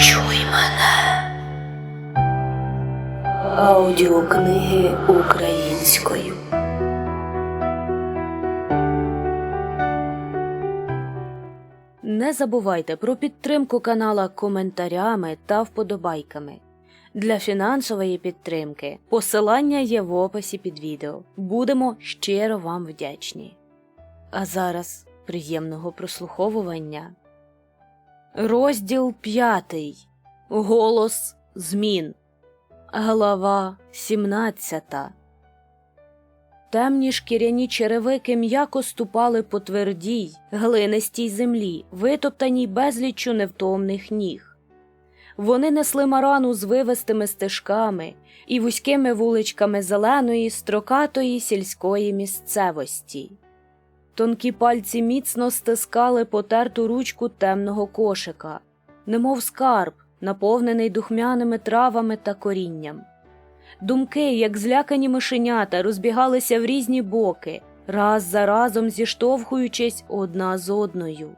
Почуй мене. Аудіокниги українською. Не забувайте про підтримку канала коментарями та вподобайками. Для фінансової підтримки посилання є в описі під відео. Будемо щиро вам вдячні. А зараз приємного прослуховування. Розділ п'ятий. Голос змін. Глава сімнадцята. Темні шкіряні черевики м'яко ступали по твердій, глинистій землі, витоптаній безліччю невтомних ніг. Вони несли марану з вивистими стежками і вузькими вуличками зеленої, строкатої сільської місцевості. Тонкі пальці міцно стискали потерту ручку темного кошика, немов скарб, наповнений духмяними травами та корінням. Думки, як злякані мишенята, розбігалися в різні боки, раз за разом зіштовхуючись одна з одною.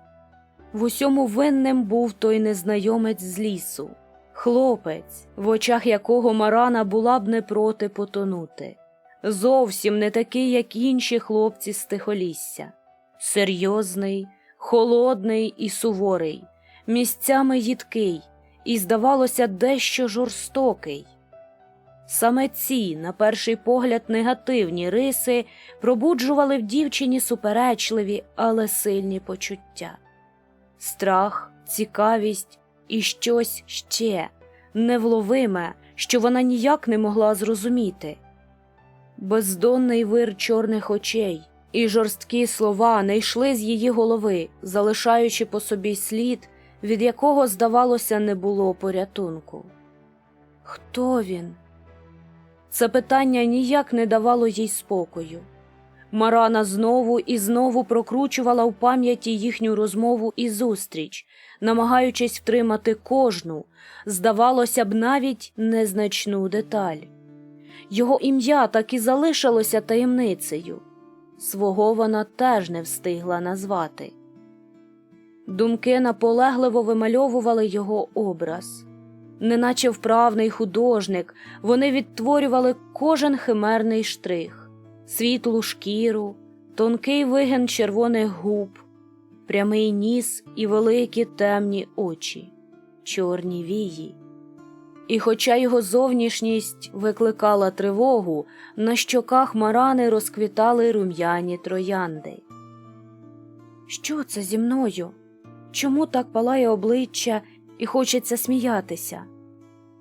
В усьому винним був той незнайомець з лісу, хлопець, в очах якого Марана була б не проти потонути. Зовсім не такий, як інші хлопці з тихолісся. Серйозний, холодний і суворий, місцями їдкий і, здавалося, дещо жорстокий. Саме ці, на перший погляд, негативні риси пробуджували в дівчині суперечливі, але сильні почуття. Страх, цікавість і щось ще невловиме, що вона ніяк не могла зрозуміти. Бездонний вир чорних очей і жорсткі слова не йшли з її голови, залишаючи по собі слід, від якого, здавалося, не було порятунку. Хто він? Це питання ніяк не давало їй спокою. Марана знову і знову прокручувала в пам'яті їхню розмову і зустріч, намагаючись втримати кожну, здавалося б, навіть незначну деталь. Його ім'я так і залишилося таємницею. Свого вона теж не встигла назвати. Думки наполегливо вимальовували його образ. Неначе вправний художник, вони відтворювали кожен химерний штрих, світлу шкіру, тонкий вигин червоних губ, прямий ніс і великі темні очі, чорні вії. І хоча його зовнішність викликала тривогу, на щоках Марани розквітали рум'яні троянди. Що це зі мною? Чому так палає обличчя і хочеться сміятися?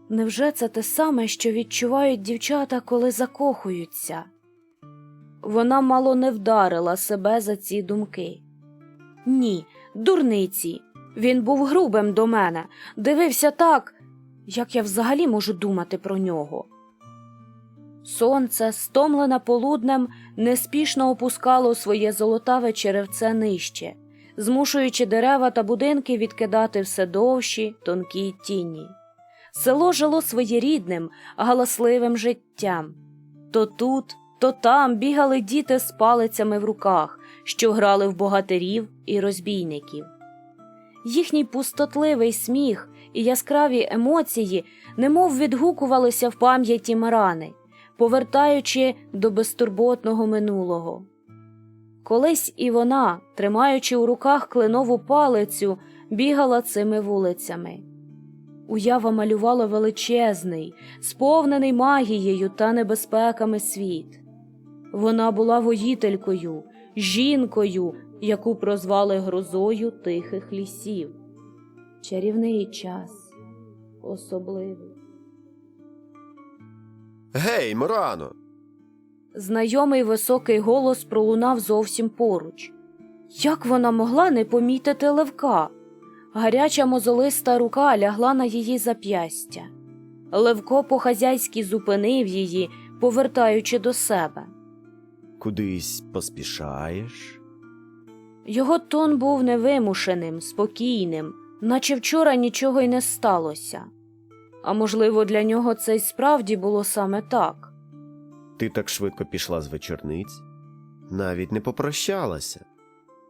Невже це те саме, що відчувають дівчата, коли закохуються? Вона мало не вдарила себе за ці думки. Ні, дурниці. Він був грубим до мене, дивився так, як я взагалі можу думати про нього. Сонце, стомлене полуднем, неспішно опускало своє золотаве черевце нижче, змушуючи дерева та будинки відкидати все довші, тонкі тіні. Село жило своєрідним, галасливим життям. То тут, то там бігали діти з палицями в руках, що грали в богатирів і розбійників. Їхній пустотливий сміх і яскраві емоції немов відгукувалися в пам'яті Марани, повертаючи до безтурботного минулого. Колись і вона, тримаючи у руках кленову палицю, бігала цими вулицями. Уява малювала величезний, сповнений магією та небезпеками світ. Вона була воїтелькою, жінкою, яку прозвали грозою тихих лісів. Чарівний час, особливий. Гей, Морано! Знайомий високий голос пролунав зовсім поруч. Як вона могла не помітити левка? Гаряча мозолиста рука лягла на її зап'ястя. Левко по-хазяйськи зупинив її, повертаючи до себе. Кудись поспішаєш? Його тон був невимушеним, спокійним, наче вчора нічого й не сталося. А можливо, для нього це й справді було саме так. Ти так швидко пішла з вечорниць? Навіть не попрощалася.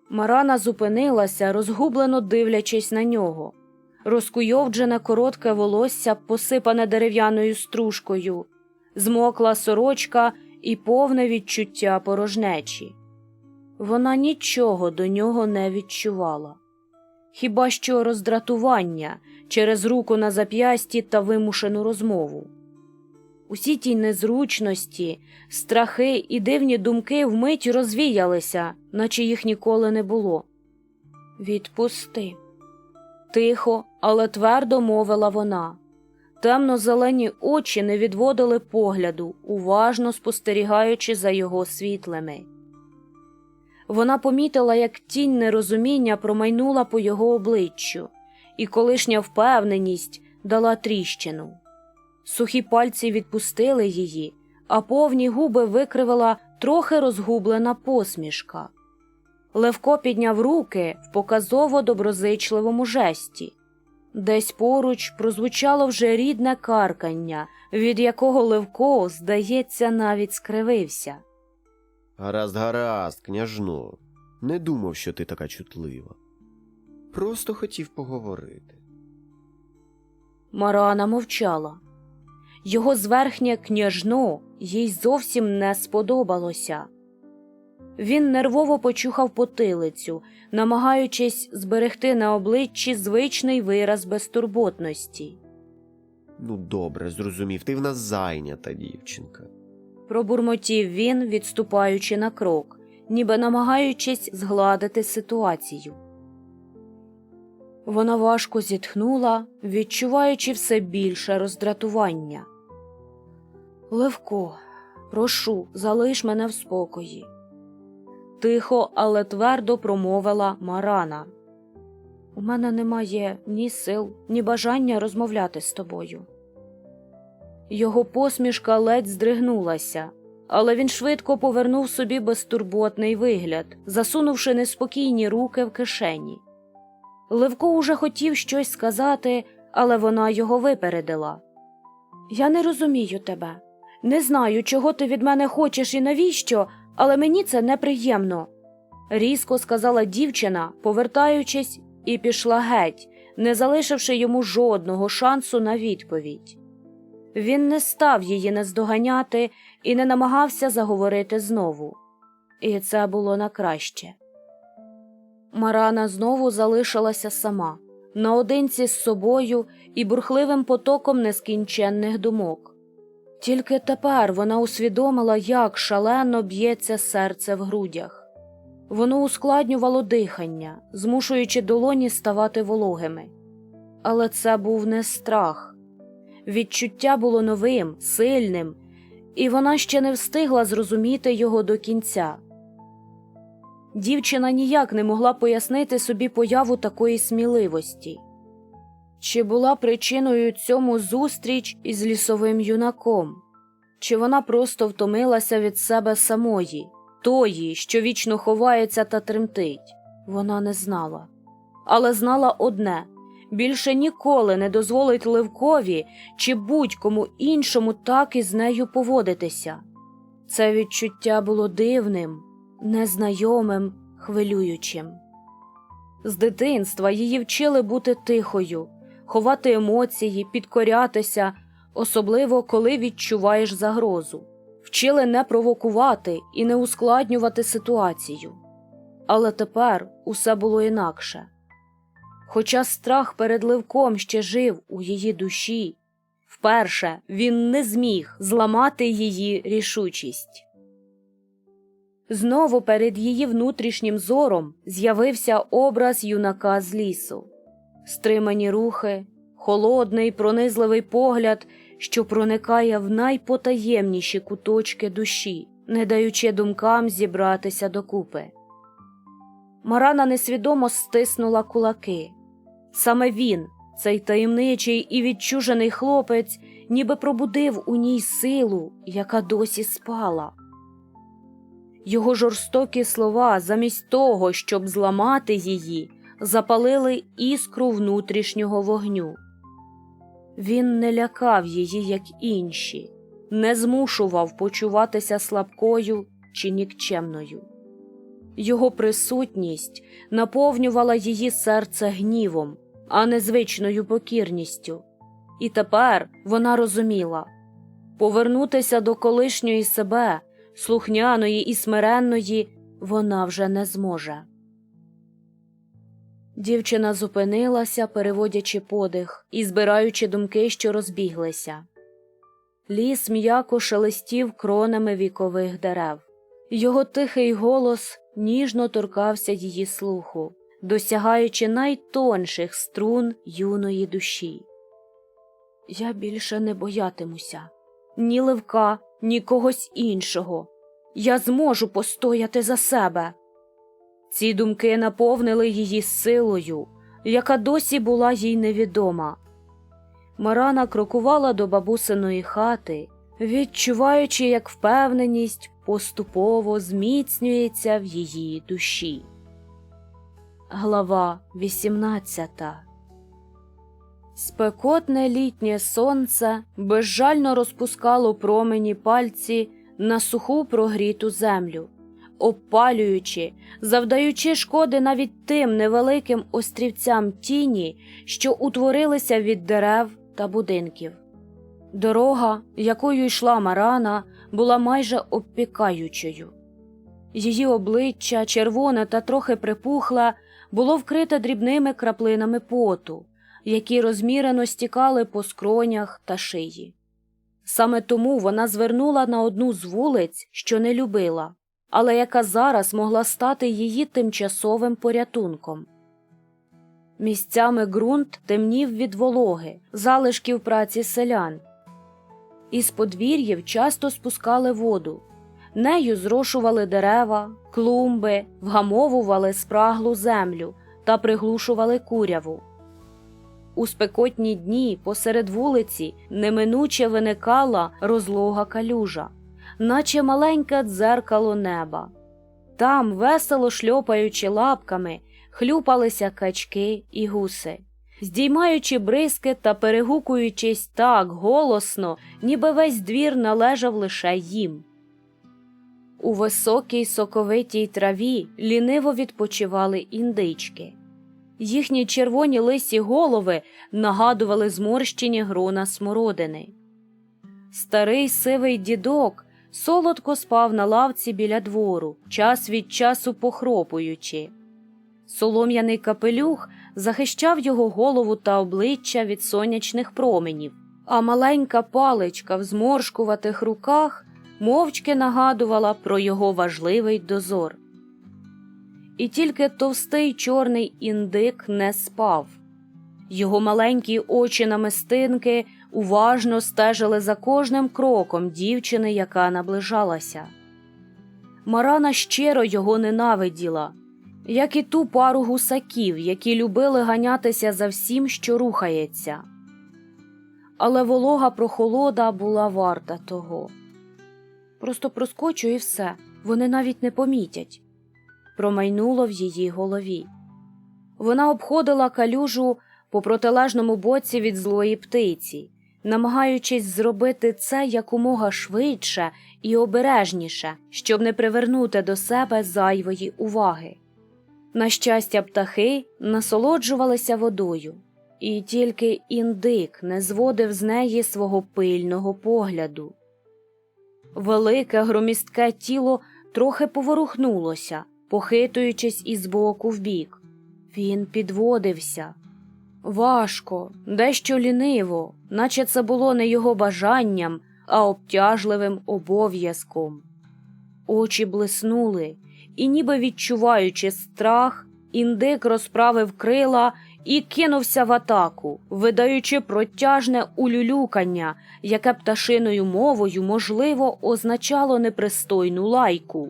Марана зупинилася, розгублено дивлячись на нього. розкуйовджене коротке волосся, посипане дерев'яною стружкою, змокла сорочка і повне відчуття порожнечі. Вона нічого до нього не відчувала, хіба що роздратування через руку на зап'ясті та вимушену розмову. Усі ті незручності, страхи і дивні думки вмить розвіялися, наче їх ніколи не було. Відпусти. Тихо, але твердо мовила вона. Темно-зелені очі не відводили погляду, уважно спостерігаючи за його світлими. Вона помітила, як тінь нерозуміння промайнула по його обличчю, і колишня впевненість дала тріщину. Сухі пальці відпустили її, а повні губи викривила трохи розгублена посмішка. Левко підняв руки в показово доброзичливому жесті. Десь поруч прозвучало вже рідне каркання, від якого Левко, здається, навіть скривився. Гаразд, гаразд, княжно. Не думав, що ти така чутлива. Просто хотів поговорити. Марана мовчала. Його зверхнє княжно їй зовсім не сподобалося. Він нервово почухав потилицю, намагаючись зберегти на обличчі звичний вираз безтурботності. Ну, добре, зрозумів, ти в нас зайнята дівчинка. Пробурмотів він, відступаючи на крок, ніби намагаючись згладити ситуацію. Вона важко зітхнула, відчуваючи все більше роздратування. Левко, прошу, залиш мене в спокої. Тихо, але твердо промовила Марана. У мене немає ні сил, ні бажання розмовляти з тобою. Його посмішка ледь здригнулася, але він швидко повернув собі безтурботний вигляд, засунувши неспокійні руки в кишені. Левко уже хотів щось сказати, але вона його випередила. Я не розумію тебе. Не знаю, чого ти від мене хочеш і навіщо, але мені це неприємно. Різко сказала дівчина, повертаючись, і пішла геть, не залишивши йому жодного шансу на відповідь. Він не став її наздоганяти і не намагався заговорити знову. І це було на краще. Марана знову залишилася сама, наодинці з собою і бурхливим потоком нескінченних думок. Тільки тепер вона усвідомила, як шалено б'ється серце в грудях. Воно ускладнювало дихання, змушуючи долоні ставати вологими. Але це був не страх. Відчуття було новим, сильним, і вона ще не встигла зрозуміти його до кінця. Дівчина ніяк не могла пояснити собі появу такої сміливості. Чи була причиною цьому зустріч із лісовим юнаком? Чи вона просто втомилася від себе самої, тої, що вічно ховається та тремтить? Вона не знала. Але знала одне більше ніколи не дозволить Левкові чи будь-кому іншому так із нею поводитися. Це відчуття було дивним, незнайомим, хвилюючим. З дитинства її вчили бути тихою, ховати емоції, підкорятися, особливо коли відчуваєш загрозу. Вчили не провокувати і не ускладнювати ситуацію. Але тепер усе було інакше. Хоча страх перед Левком ще жив у її душі, вперше він не зміг зламати її рішучість. Знову перед її внутрішнім зором з'явився образ юнака з лісу, стримані рухи, холодний, пронизливий погляд, що проникає в найпотаємніші куточки душі, не даючи думкам зібратися докупи. Марана несвідомо стиснула кулаки. Саме він, цей таємничий і відчужений хлопець, ніби пробудив у ній силу, яка досі спала. Його жорстокі слова, замість того, щоб зламати її, запалили іскру внутрішнього вогню. Він не лякав її, як інші, не змушував почуватися слабкою чи нікчемною. Його присутність наповнювала її серце гнівом, а не звичною покірністю. І тепер вона розуміла повернутися до колишньої себе, слухняної і смиренної, вона вже не зможе. Дівчина зупинилася, переводячи подих і збираючи думки, що розбіглися. Ліс м'яко шелестів кронами вікових дерев. Його тихий голос ніжно торкався її слуху, досягаючи найтонших струн юної душі. Я більше не боятимуся ні Левка, ні когось іншого. Я зможу постояти за себе. Ці думки наповнили її силою, яка досі була їй невідома. Марана крокувала до бабусиної хати, відчуваючи, як впевненість поступово зміцнюється в її душі. Глава 18 Спекотне літнє сонце безжально розпускало промені пальці на суху прогріту землю, обпалюючи, завдаючи шкоди навіть тим невеликим острівцям тіні, що утворилися від дерев та будинків. Дорога, якою йшла Марана, була майже обпікаючою. Її обличчя, червоне та трохи припухле, було вкрите дрібними краплинами поту, які розмірено стікали по скронях та шиї. Саме тому вона звернула на одну з вулиць, що не любила, але яка зараз могла стати її тимчасовим порятунком. Місцями ґрунт темнів від вологи, залишків праці селян. Із подвір'їв часто спускали воду, нею зрошували дерева, клумби, вгамовували спраглу землю та приглушували куряву. У спекотні дні посеред вулиці неминуче виникала розлога калюжа, наче маленьке дзеркало неба. Там, весело шльопаючи лапками, хлюпалися качки і гуси, здіймаючи бризки та перегукуючись так голосно, ніби весь двір належав лише їм. У високій соковитій траві ліниво відпочивали індички. Їхні червоні лисі голови нагадували зморщені грона смородини. Старий сивий дідок солодко спав на лавці біля двору, час від часу похропуючи. Солом'яний капелюх захищав його голову та обличчя від сонячних променів, а маленька паличка в зморшкуватих руках мовчки нагадувала про його важливий дозор. І тільки товстий чорний індик не спав. Його маленькі очі намистинки уважно стежили за кожним кроком дівчини, яка наближалася. Марана щиро його ненавиділа, як і ту пару гусаків, які любили ганятися за всім, що рухається. Але волога прохолода була варта того. Просто проскочу і все, вони навіть не помітять промайнуло в її голові. Вона обходила калюжу по протилежному боці від злої птиці, намагаючись зробити це якомога швидше і обережніше, щоб не привернути до себе зайвої уваги. На щастя, птахи насолоджувалися водою, і тільки індик не зводив з неї свого пильного погляду. Велике громістке тіло трохи поворухнулося, похитуючись із боку в бік. Він підводився. Важко, дещо ліниво, наче це було не його бажанням, а обтяжливим обов'язком. Очі блиснули, і, ніби відчуваючи страх, індик розправив крила і кинувся в атаку, видаючи протяжне улюлюкання, яке пташиною мовою, можливо, означало непристойну лайку.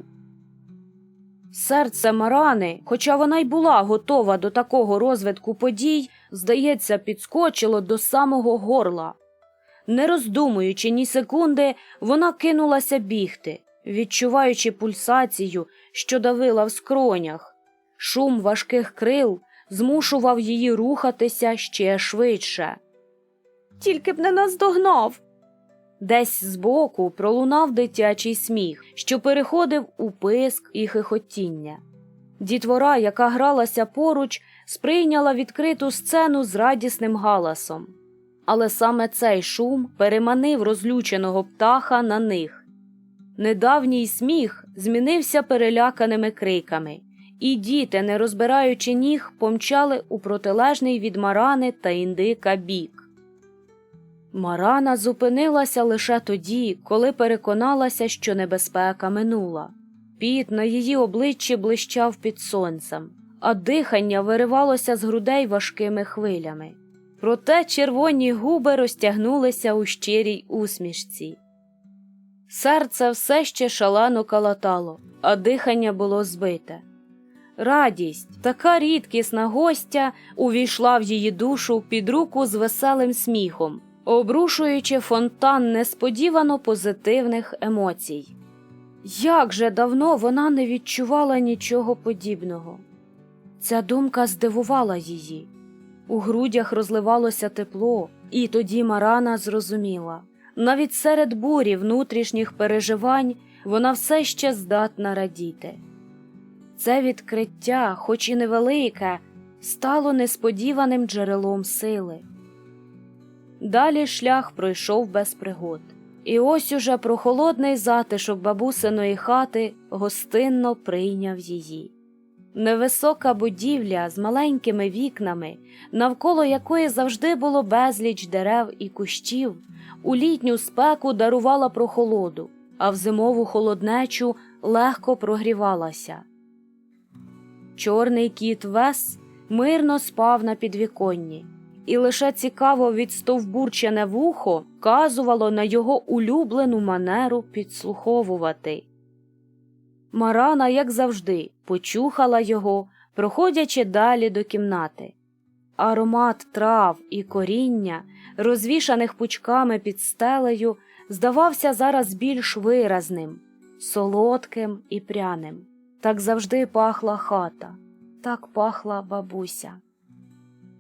Серце Марани, хоча вона й була готова до такого розвитку подій, здається, підскочило до самого горла. Не роздумуючи ні секунди, вона кинулася бігти, відчуваючи пульсацію, що давила в скронях. Шум важких крил змушував її рухатися ще швидше. Тільки б не наздогнав. Десь збоку пролунав дитячий сміх, що переходив у писк і хихотіння. Дітвора, яка гралася поруч, сприйняла відкриту сцену з радісним галасом. Але саме цей шум переманив розлюченого птаха на них. Недавній сміх змінився переляканими криками, і діти, не розбираючи ніг, помчали у протилежний від Марани та індика бік. Марана зупинилася лише тоді, коли переконалася, що небезпека минула. Піт на її обличчі блищав під сонцем, а дихання виривалося з грудей важкими хвилями. Проте червоні губи розтягнулися у щирій усмішці. Серце все ще шалено калатало, а дихання було збите. Радість, така рідкісна гостя, увійшла в її душу під руку з веселим сміхом, обрушуючи фонтан несподівано позитивних емоцій. Як же давно вона не відчувала нічого подібного. Ця думка здивувала її. У грудях розливалося тепло, і тоді Марана зрозуміла навіть серед бурі внутрішніх переживань вона все ще здатна радіти. Це відкриття, хоч і невелике, стало несподіваним джерелом сили. Далі шлях пройшов без пригод, і ось уже прохолодний затишок бабусиної хати гостинно прийняв її. Невисока будівля з маленькими вікнами, навколо якої завжди було безліч дерев і кущів, у літню спеку дарувала прохолоду, а в зимову холоднечу легко прогрівалася. Чорний кіт Вес мирно спав на підвіконні, і лише цікаво відстовбурчене вухо вказувало на його улюблену манеру підслуховувати. Марана, як завжди, почухала його, проходячи далі до кімнати. Аромат трав і коріння, розвішаних пучками під стелею, здавався зараз більш виразним, солодким і пряним. Так завжди пахла хата, так пахла бабуся.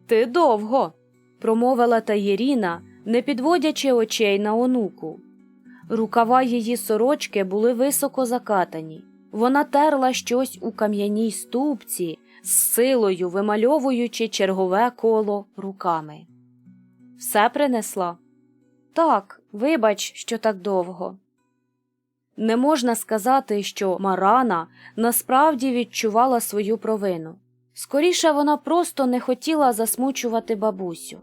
Ти довго, промовила Таєріна, не підводячи очей на онуку. Рукава її сорочки були високо закатані. Вона терла щось у кам'яній ступці, з силою вимальовуючи чергове коло руками. Все принесла? Так, вибач, що так довго. Не можна сказати, що Марана насправді відчувала свою провину. Скоріше вона просто не хотіла засмучувати бабусю,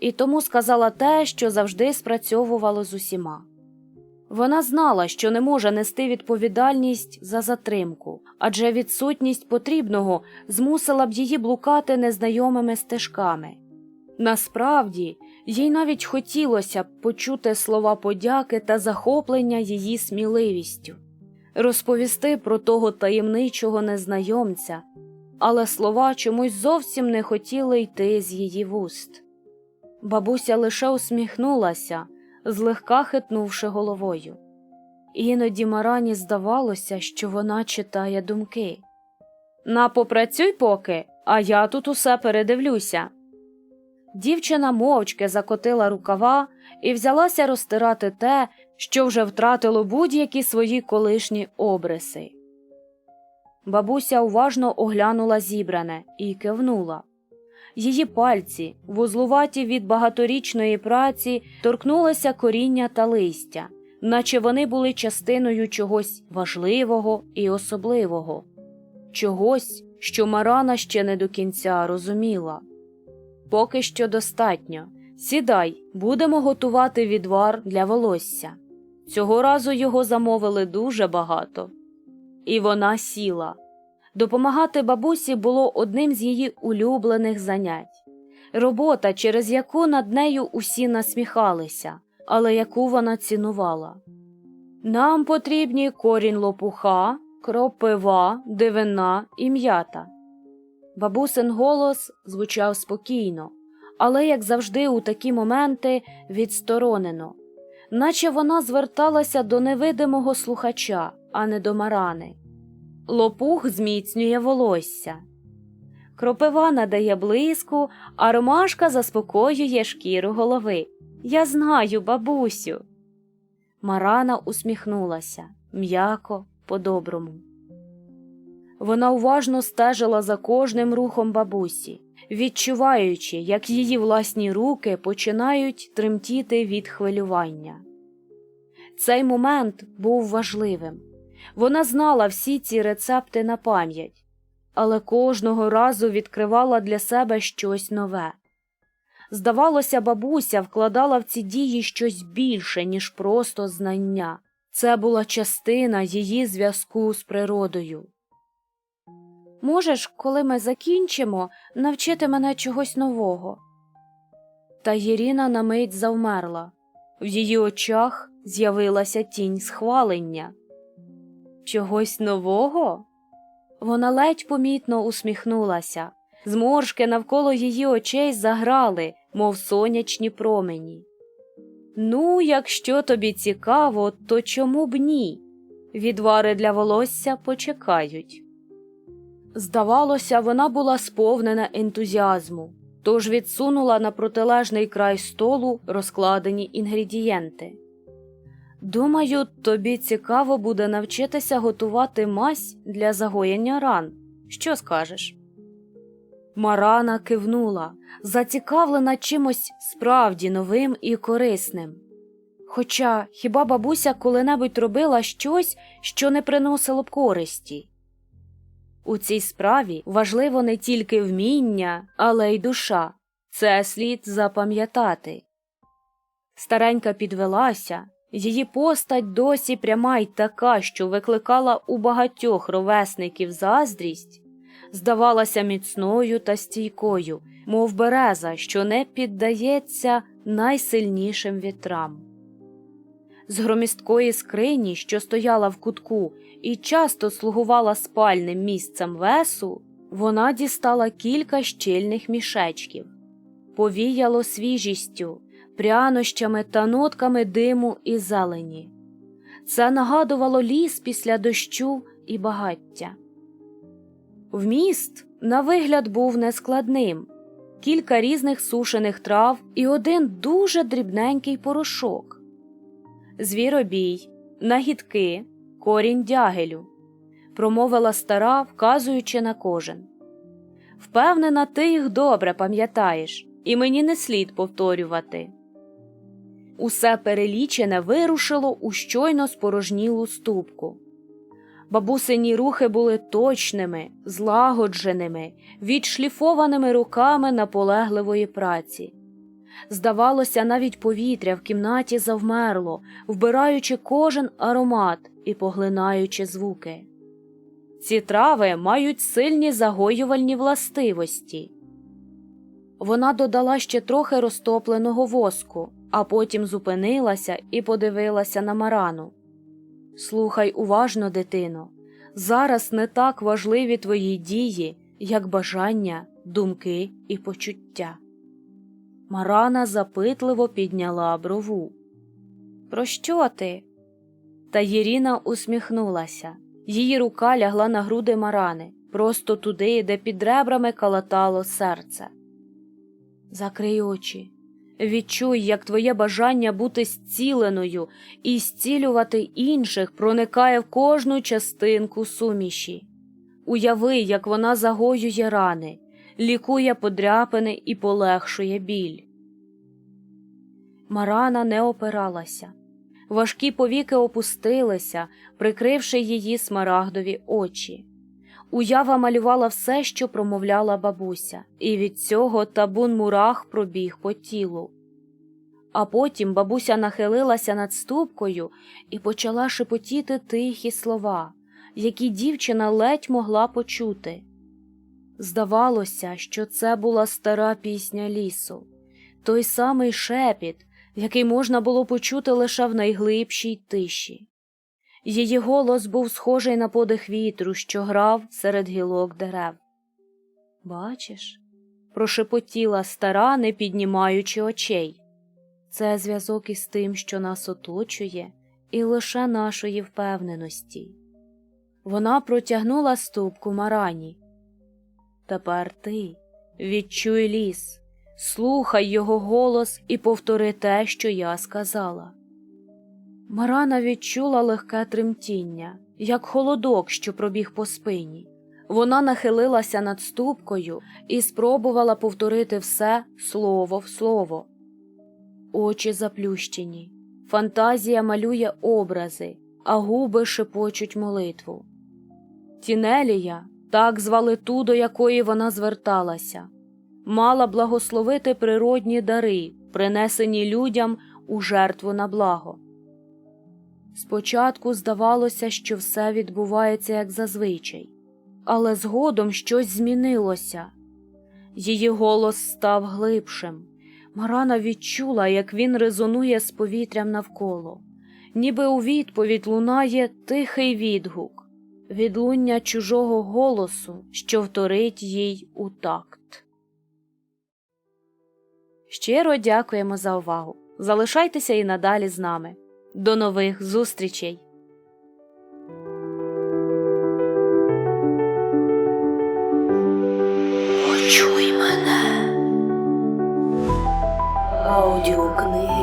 і тому сказала те, що завжди спрацьовувало з усіма. Вона знала, що не може нести відповідальність за затримку, адже відсутність потрібного змусила б її блукати незнайомими стежками. Насправді, їй навіть хотілося б почути слова подяки та захоплення її сміливістю, розповісти про того таємничого незнайомця, але слова чомусь зовсім не хотіли йти з її вуст. Бабуся лише усміхнулася злегка хитнувши головою. Іноді Марані здавалося, що вона читає думки. На попрацюй поки, а я тут усе передивлюся. Дівчина мовчки закотила рукава і взялася розтирати те, що вже втратило будь-які свої колишні обриси. Бабуся уважно оглянула зібране і кивнула. Її пальці, вузлуваті від багаторічної праці, торкнулися коріння та листя, наче вони були частиною чогось важливого і особливого, чогось, що Марана ще не до кінця розуміла. Поки що достатньо. Сідай, будемо готувати відвар для волосся. Цього разу його замовили дуже багато. І вона сіла. Допомагати бабусі було одним з її улюблених занять, робота, через яку над нею усі насміхалися, але яку вона цінувала. Нам потрібні корінь лопуха, кропива, дивина і м'ята. Бабусин голос звучав спокійно, але, як завжди, у такі моменти відсторонено, наче вона зверталася до невидимого слухача, а не до марани. Лопух зміцнює волосся. Кропива надає блиску, а ромашка заспокоює шкіру голови. Я знаю, бабусю. Марана усміхнулася м'яко, по-доброму. Вона уважно стежила за кожним рухом бабусі, відчуваючи, як її власні руки починають тремтіти від хвилювання. Цей момент був важливим. Вона знала всі ці рецепти на пам'ять, але кожного разу відкривала для себе щось нове. Здавалося, бабуся вкладала в ці дії щось більше, ніж просто знання. Це була частина її зв'язку з природою. Можеш, коли ми закінчимо, навчити мене чогось нового. Та Єріна на мить завмерла. В її очах з'явилася тінь схвалення. Чогось нового? Вона ледь помітно усміхнулася. Зморшки навколо її очей заграли, мов сонячні промені. Ну, якщо тобі цікаво, то чому б ні? Відвари для волосся почекають. Здавалося, вона була сповнена ентузіазму, тож відсунула на протилежний край столу розкладені інгредієнти. Думаю, тобі цікаво буде навчитися готувати мазь для загоєння ран. Що скажеш? Марана кивнула, зацікавлена чимось справді новим і корисним. Хоча хіба бабуся коли-небудь робила щось, що не приносило б користі? У цій справі важливо не тільки вміння, але й душа. Це слід запам'ятати. Старенька підвелася, її постать досі пряма й така, що викликала у багатьох ровесників заздрість, здавалася міцною та стійкою, мов береза, що не піддається найсильнішим вітрам. З громісткої скрині, що стояла в кутку і часто слугувала спальним місцем весу, вона дістала кілька щільних мішечків, повіяло свіжістю, прянощами та нотками диму і зелені. Це нагадувало ліс після дощу і багаття. Вміст, на вигляд, був нескладним кілька різних сушених трав і один дуже дрібненький порошок. Звіробій, нагідки, корінь дягелю, промовила стара, вказуючи на кожен. Впевнена, ти їх добре пам'ятаєш, і мені не слід повторювати. Усе перелічене вирушило у щойно спорожнілу ступку. Бабусині рухи були точними, злагодженими, відшліфованими руками наполегливої праці. Здавалося, навіть повітря в кімнаті завмерло, вбираючи кожен аромат і поглинаючи звуки. Ці трави мають сильні загоювальні властивості. Вона додала ще трохи розтопленого воску, а потім зупинилася і подивилася на Марану. Слухай уважно, дитино, зараз не так важливі твої дії, як бажання, думки і почуття. Марана запитливо підняла брову. Про що ти? Та Єріна усміхнулася. Її рука лягла на груди Марани, просто туди, де під ребрами калатало серце. Закрий очі. Відчуй, як твоє бажання бути зціленою і зцілювати інших проникає в кожну частинку суміші. Уяви, як вона загоює рани, лікує подряпини і полегшує біль. Марана не опиралася. Важкі повіки опустилися, прикривши її смарагдові очі. Уява малювала все, що промовляла бабуся, і від цього табун мурах пробіг по тілу. А потім бабуся нахилилася над ступкою і почала шепотіти тихі слова, які дівчина ледь могла почути. Здавалося, що це була стара пісня лісу, той самий шепіт, який можна було почути лише в найглибшій тиші. Її голос був схожий на подих вітру, що грав серед гілок дерев. Бачиш, прошепотіла стара, не піднімаючи очей. Це зв'язок із тим, що нас оточує, і лише нашої впевненості. Вона протягнула ступку Марані. Тепер ти відчуй ліс, слухай його голос і повтори те, що я сказала. Марана відчула легке тремтіння, як холодок, що пробіг по спині, Вона нахилилася над ступкою і спробувала повторити все слово в слово. Очі заплющені, фантазія малює образи, а губи шепочуть молитву. Тінелія, так звали ту, до якої вона зверталася, мала благословити природні дари, принесені людям у жертву на благо. Спочатку здавалося, що все відбувається як зазвичай, але згодом щось змінилося. Її голос став глибшим. Марана відчула, як він резонує з повітрям навколо, ніби у відповідь лунає тихий відгук, відлуння чужого голосу, що вторить їй у такт. Щиро дякуємо за увагу. Залишайтеся і надалі з нами. До нових зустрічей! Почуй мене. Аудіокниги